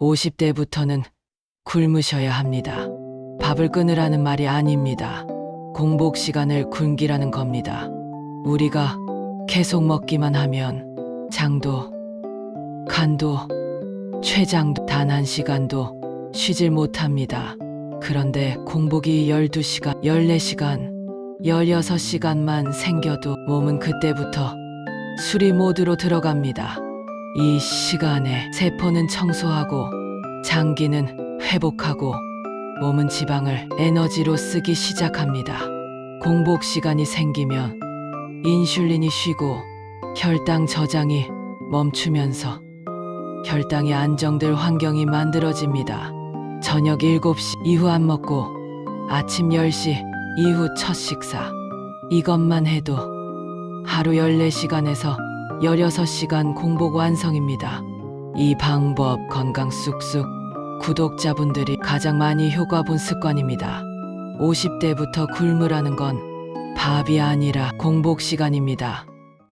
50대부터는 굶으셔야 합니다. 밥을 끊으라는 말이 아닙니다. 공복 시간을 굶기라는 겁니다. 우리가 계속 먹기만 하면 장도, 간도, 췌장도 단 한 시간도 쉬질 못합니다. 그런데 공복이 12시간, 14시간, 16시간만 생겨도 몸은 그때부터 술이 모드로 들어갑니다. 이 시간에 세포는 청소하고 장기는 회복하고 몸은 지방을 에너지로 쓰기 시작합니다. 공복 시간이 생기면 인슐린이 쉬고 혈당 저장이 멈추면서 혈당이 안정될 환경이 만들어집니다. 저녁 7시 이후 안 먹고 아침 10시 이후 첫 식사. 이것만 해도 하루 14시간에서 16시간 공복 완성입니다. 이 방법 건강 쑥쑥 구독자분들이 가장 많이 효과 본 습관입니다. 50대부터 굶으라는 건 밥이 아니라 공복 시간입니다.